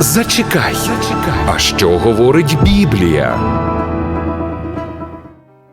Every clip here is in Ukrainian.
Зачекай. А що говорить Біблія?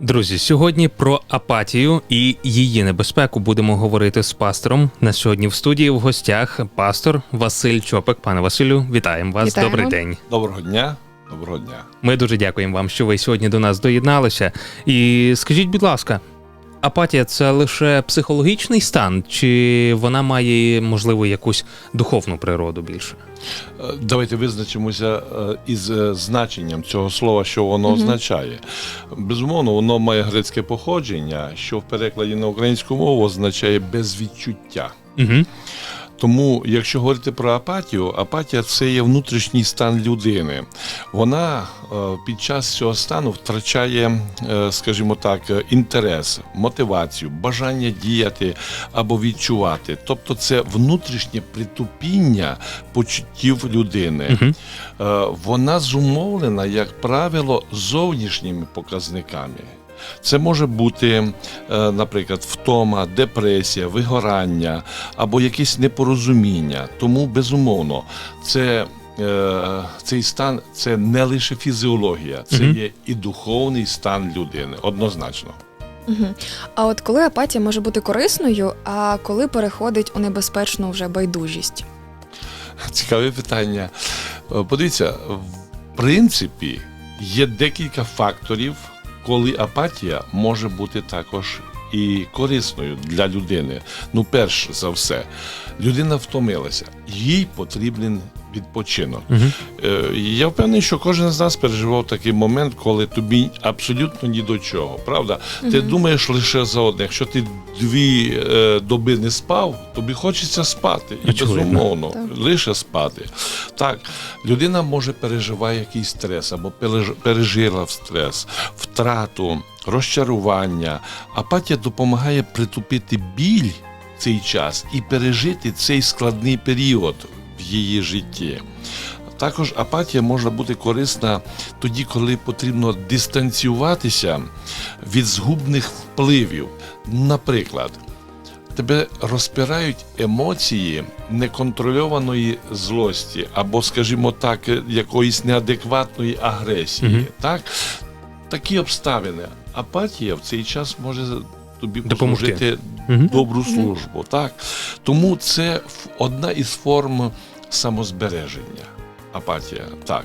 Друзі, сьогодні про апатію і її небезпеку будемо говорити з пастором. На сьогодні в студії в гостях пастор Василь Чопик. Пане Василю, вітаємо вас. Вітаємо. Добрий день. Доброго дня. Доброго дня. Ми дуже дякуємо вам, що ви сьогодні до нас доєдналися. І скажіть, будь ласка, апатія це лише психологічний стан, чи вона має можливо якусь духовну природу більше? Е, Давайте визначимося е, із е, значенням цього слова, що воно означає. Безумовно, воно має грецьке походження, що в перекладі на українську мову означає безвідчуття. Угу. Тому, якщо говорити про апатію, апатія це є внутрішній стан людини. Вона е, під час цього стану втрачає, е, скажімо так, інтерес, мотивацію, бажання діяти або відчувати. Тобто, це внутрішнє притупіння почуттів людини. Угу. Вона зумовлена, як правило, зовнішніми показниками. Це може бути, е, наприклад, втома, депресія, вигорання або якесь непорозуміння. Тому, безумовно, це, е, цей стан це не лише фізіологія, це Мгм. є і духовний стан людини, однозначно. Угу. А от коли апатія може бути корисною, а коли переходить у небезпечну вже байдужість? Цікаве питання. Е, Подивіться, в принципі, є декілька факторів, коли апатія може бути також і корисною для людини. Ну, перш за все, людина втомилася, їй потрібен відпочинок. Угу. Я впевнений, що кожен з нас переживав такий момент, коли тобі абсолютно ні до чого. Правда? Ти думаєш лише за одне. Якщо ти дві е, доби не спав, тобі хочеться спати. І Очевидно. безумовно, Так. лише спати. Так, людина може переживати якийсь стрес або пережила стрес, втрату, розчарування. Апатія допомагає притупити біль цей час і пережити цей складний період в її житті. Також апатія може бути корисна тоді, коли потрібно дистанціюватися від згубних впливів. Наприклад, тебе розпирають емоції неконтрольованої злості або, скажімо так, якоїсь неадекватної агресії. Мгм. Так? Такі обставини. Апатія в цей час може тобі Допомогти. послужити Добру службу. Так? Тому це одна із форм самозбереження. Апатія. Так.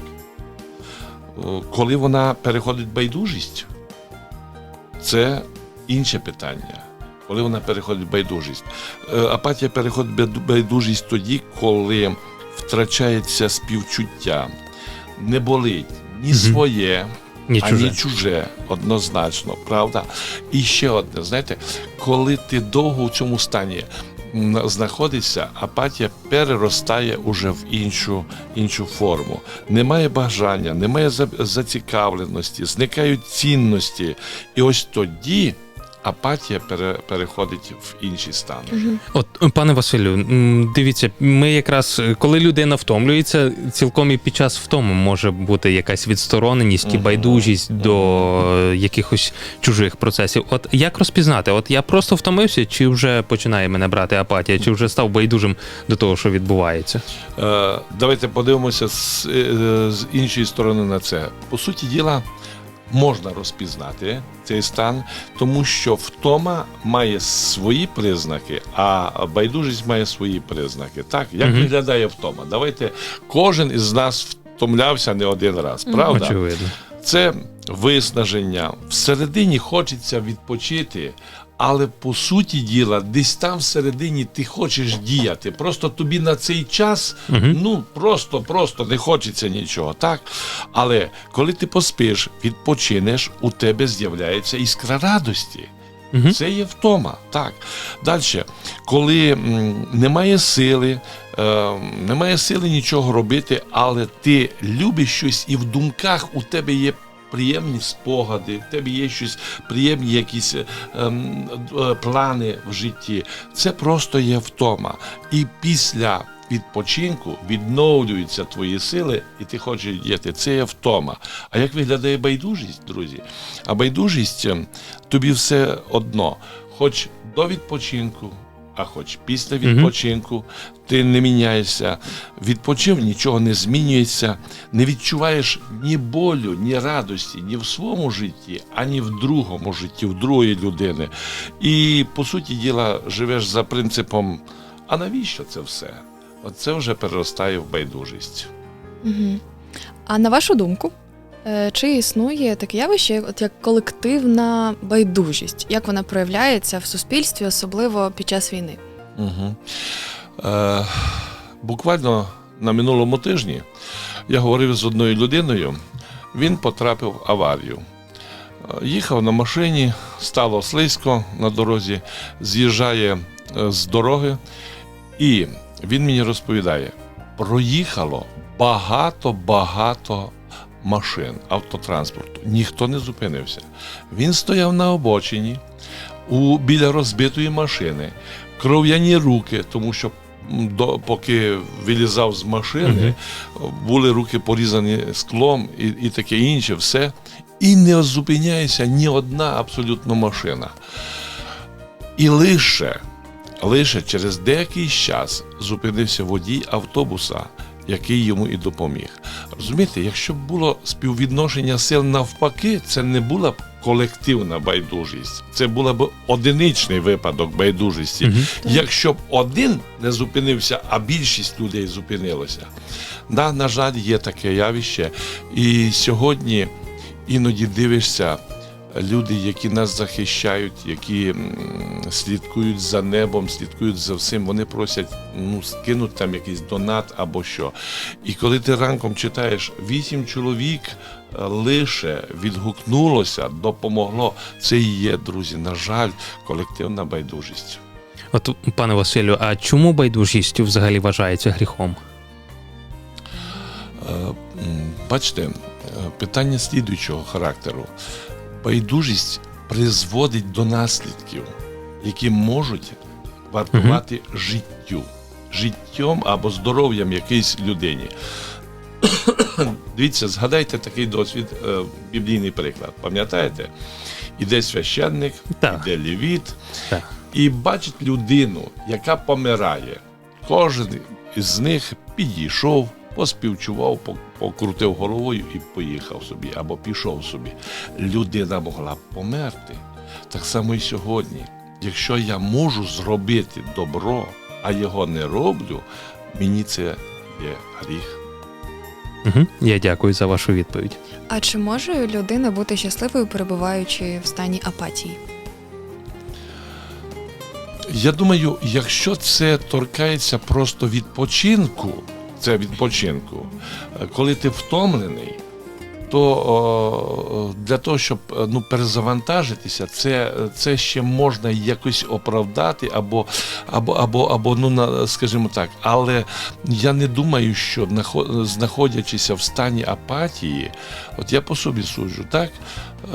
Коли вона переходить в байдужість, це інше питання. Коли вона переходить в байдужість. Е, Апатія переходить в байдужість тоді, коли втрачається співчуття, не болить ні своє, Ні чуже. ані чуже, однозначно, правда? І ще одне, знаєте, коли ти довго в цьому стані знаходишся, апатія переростає уже в іншу, іншу форму. Немає бажання, немає зацікавленості, зникають цінності. І ось тоді апатія пере, переходить в інший стан. От, пане Василю, дивіться, ми якраз коли людина втомлюється, цілком і під час втому може бути якась відстороненість і Мгм. байдужість до е, якихось чужих процесів. От як розпізнати? От я просто втомився, чи вже починає мене брати апатія, чи вже став байдужим до того, що відбувається? Е, Давайте подивимося з, е, з іншої сторони на це. По суті діла, можна розпізнати цей стан, тому що втома має свої признаки, а байдужість має свої признаки. Так, як угу. виглядає втома? Давайте кожен із нас втомлявся не один раз, правда? Очевидно. Це виснаження. Всередині хочеться відпочити, але по суті діла, десь там всередині ти хочеш діяти. Просто тобі на цей час ну просто, просто не хочеться нічого, так? Але коли ти поспиш, відпочинеш, у тебе з'являється іскра радості. Це є втома. Так. Далі, коли немає сили, е, немає сили нічого робити, але ти любиш щось, і в думках у тебе є приємні спогади, в тебе є щось приємні якісь ем, е, плани в житті. Це просто є втома. І після відпочинку відновлюються твої сили, і ти хочеш діяти. Це є втома. А як виглядає байдужість, друзі? А байдужість ем, тобі все одно, хоч до відпочинку, А хоч після відпочинку ти не міняєшся, відпочив, нічого не змінюється, не відчуваєш ні болю, ні радості, ні в своєму житті, ані в другому житті, в другої людини. І по суті діла живеш за принципом: а навіщо це все? Оце вже переростає в байдужість. Угу. А на вашу думку, чи існує таке явище, от як колективна байдужість? Як вона проявляється в суспільстві, особливо під час війни? Угу. Е, буквально на минулому тижні я говорив з одною людиною, він потрапив в аварію. Е, Їхав на машині, стало слизько на дорозі, з'їжджає е, з дороги, і він мені розповідає: проїхало багато-багато машин автотранспорту. Ніхто не зупинився. Він стояв на обочині у, біля розбитої машини, кров'яні руки, тому що до, поки вилізав з машини, були руки порізані склом і, і таке інше, все. І не зупиняється ні одна абсолютно машина. І лише, лише через деякий час зупинився водій автобуса, який йому і допоміг. Розумієте, якщо б було співвідношення сил навпаки, це не була б колективна байдужість, це була б одиничний випадок байдужості. Якщо б один не зупинився, а більшість людей зупинилося. Да, на жаль, є таке явище. І сьогодні іноді дивишся, люди, які нас захищають, які слідкують за небом, слідкують за всім, вони просять ну, скинуть там якийсь донат або що. І коли ти ранком читаєш, вісім чоловік е, лише відгукнулося, допомогло. Це і є, друзі, на жаль, колективна байдужість. От, пане Василю, а чому байдужість взагалі вважається гріхом? Е, Бачите, е, питання слідуючого характеру. Байдужість призводить до наслідків, які можуть вартувати життю, життям або здоров'ям якоїсь людині. Дивіться, згадайте такий досвід, е, біблійний приклад. Пам'ятаєте? Іде священник, Так. іде левіт, Так. і бачить людину, яка помирає. Кожен з них підійшов, поспівчував, покрутив головою і поїхав собі або пішов собі. Людина могла б померти. Так само і сьогодні. Якщо я можу зробити добро, а його не роблю, мені це є гріх. Угу. Я дякую за вашу відповідь. А чи може людина бути щасливою, перебуваючи в стані апатії? Я думаю, якщо це торкається просто відпочинку, це відпочинку, е, коли ти втомлений, то о, для того, щоб е, ну, перезавантажитися, це, це ще можна якось оправдати, або, або, або, або ну, на- скажімо так. Але я не думаю, що знаходячися в стані апатії, от я по собі суджу, так?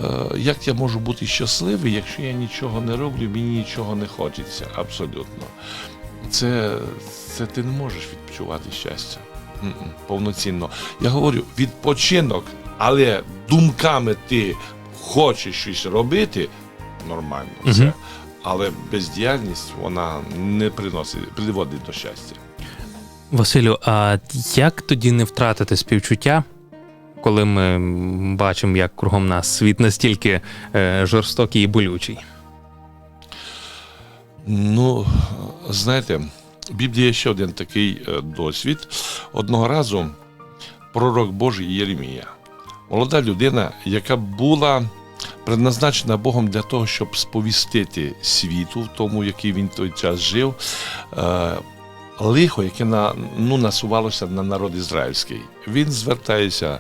Е, Як я можу бути щасливий, якщо я нічого не роблю, мені нічого не хочеться, абсолютно. Це, це ти не можеш відчувати щастя повноцінно. Я говорю, відпочинок, але думками ти хочеш щось робити, нормально це. Мгм. Але бездіяльність вона не приносить, приводить до щастя. Василю, а як тоді не втратити співчуття, коли ми бачимо, як кругом нас світ настільки е, жорстокий і болючий? Ну, знаєте, в Біблії є ще один такий е, досвід. Одного разу пророк Божий Єремія, молода людина, яка була предназначена Богом для того, щоб сповістити світу, в тому, який він той час жив, е, лихо, яке на, ну, насувалося на народ ізраїльський. Він звертається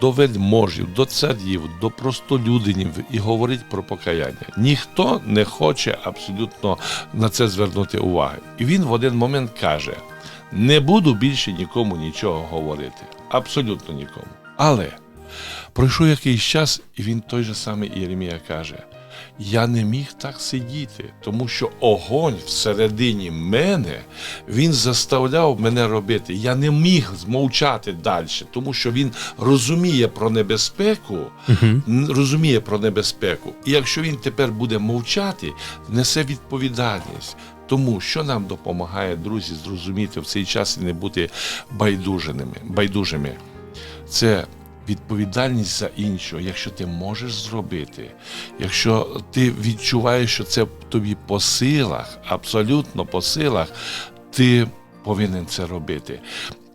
до вельможів, до царів, до простолюдинів і говорить про покаяння. Ніхто не хоче абсолютно на це звернути уваги. І він в один момент каже: не буду більше нікому нічого говорити. Абсолютно нікому. Але пройшов якийсь час, і він той же самий Єремія каже: я не міг так сидіти, тому що огонь всередині мене він заставляв мене робити. Я не міг змовчати далі, тому що він розуміє про небезпеку, н- розуміє про небезпеку. І якщо він тепер буде мовчати, несе відповідальність. Тому що нам допомагає, друзі, зрозуміти в цей час і не бути байдужими, байдужими. Це відповідальність за іншого, якщо ти можеш зробити, якщо ти відчуваєш, що це тобі по силах, абсолютно по силах, ти повинен це робити.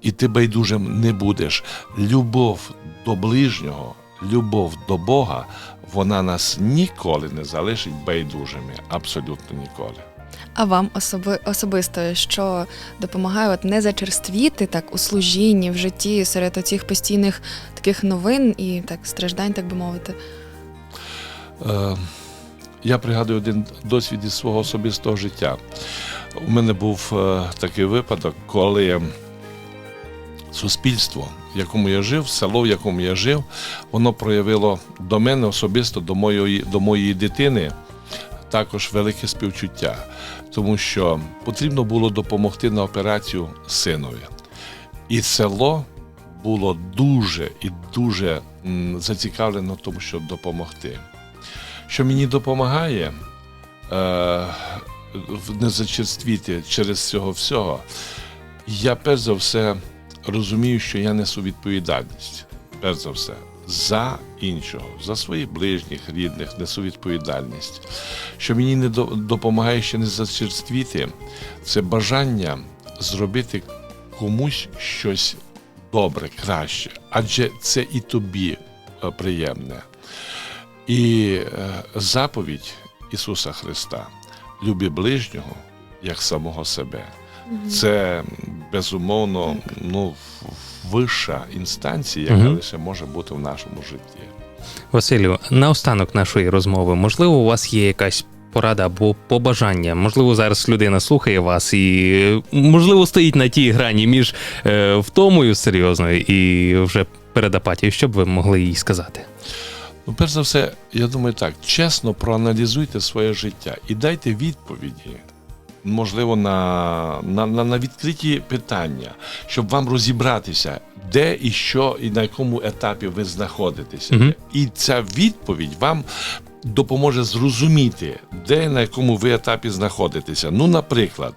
І ти байдужим не будеш. Любов до ближнього, любов до Бога, вона нас ніколи не залишить байдужими. Абсолютно ніколи. А вам особи, особисто, що допомагає от не зачерствіти так у служінні, в житті серед оцих постійних таких новин і так страждань, так би мовити. Е, я пригадую один досвід із свого особистого життя. У мене був е, такий випадок, коли суспільство, в якому я жив, село, в якому я жив, воно проявило до мене особисто, до моєї, до моєї дитини, також велике співчуття, тому що потрібно було допомогти на операцію синові. І село було дуже і дуже зацікавлено в тому, щоб допомогти. Що мені допомагає е, не зачерствіти через цього всього, я перш за все розумію, що я несу відповідальність. Перш за все, за іншого, за своїх ближніх, рідних несу відповідальність. Що мені не допомагає ще не зачерствіти, це бажання зробити комусь щось добре, краще, адже це і тобі е, приємне. І е, заповідь Ісуса Христа люби ближнього як самого себе. Це безумовно ну, вища інстанція, яка Мгм. лише може бути в нашому житті. Василю, наостанок нашої розмови, можливо, у вас є якась порада або побажання. Можливо, зараз людина слухає вас і, можливо, стоїть на тій грані між е, втомою серйозною і вже перед апатією. Що б ви могли їй сказати? Ну, перш за все, я думаю так, чесно проаналізуйте своє життя і дайте відповіді. Можливо, на, на, на, на відкриті питання, щоб вам розібратися, де і що, і на якому етапі ви знаходитеся. Мгм. І ця відповідь вам допоможе зрозуміти, де і на якому ви етапі знаходитеся. Ну, наприклад,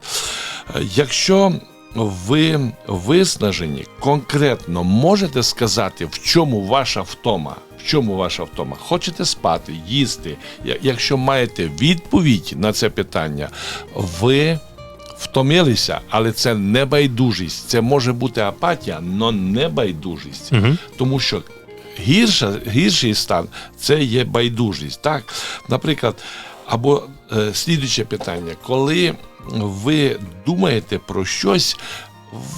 якщо ви виснажені, конкретно можете сказати, в чому ваша втома? В чому ваша втома? Хочете спати, їсти? Якщо маєте відповідь на це питання, ви втомилися, але це не байдужість. Це може бути апатія, але не байдужість. Угу. Тому що гірша, гірший стан це є байдужість. Так? Наприклад, або е, слідуюче питання, коли ви думаєте про щось,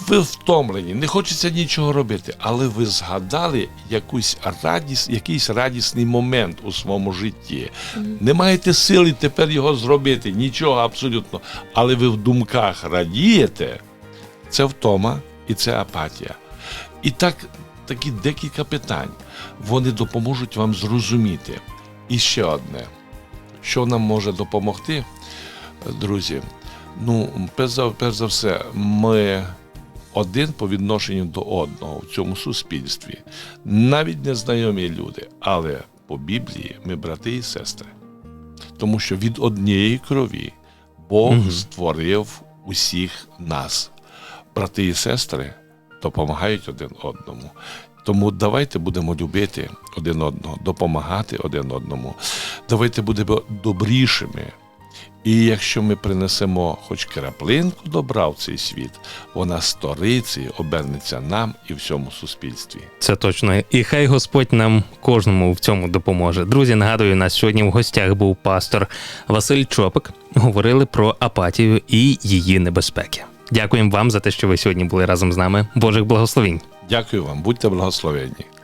ви втомлені, не хочеться нічого робити, але ви згадали якусь радість, якийсь радісний момент у своєму житті. Не маєте сили тепер його зробити, нічого абсолютно. Але ви в думках радієте, це втома і це апатія. І так, такі декілька питань. Вони допоможуть вам зрозуміти. І ще одне, що нам може допомогти, друзі. Ну, перш за, перш за все, ми один по відношенню до одного в цьому суспільстві. Навіть незнайомі люди, але по Біблії ми брати і сестри. Тому що від однієї крові Бог Мгм. створив усіх нас. Брати і сестри допомагають один одному. Тому давайте будемо любити один одного, допомагати один одному. Давайте будемо добрішими. І якщо ми принесемо хоч краплинку добра в цей світ, вона сторицею обернеться нам і всьому суспільстві. Це точно. І хай Господь нам кожному в цьому допоможе. Друзі, нагадую, нас сьогодні в гостях був пастор Василь Чопик. Говорили про апатію і її небезпеки. Дякуємо вам за те, що ви сьогодні були разом з нами. Божих благословінь. Дякую вам, будьте благословенні.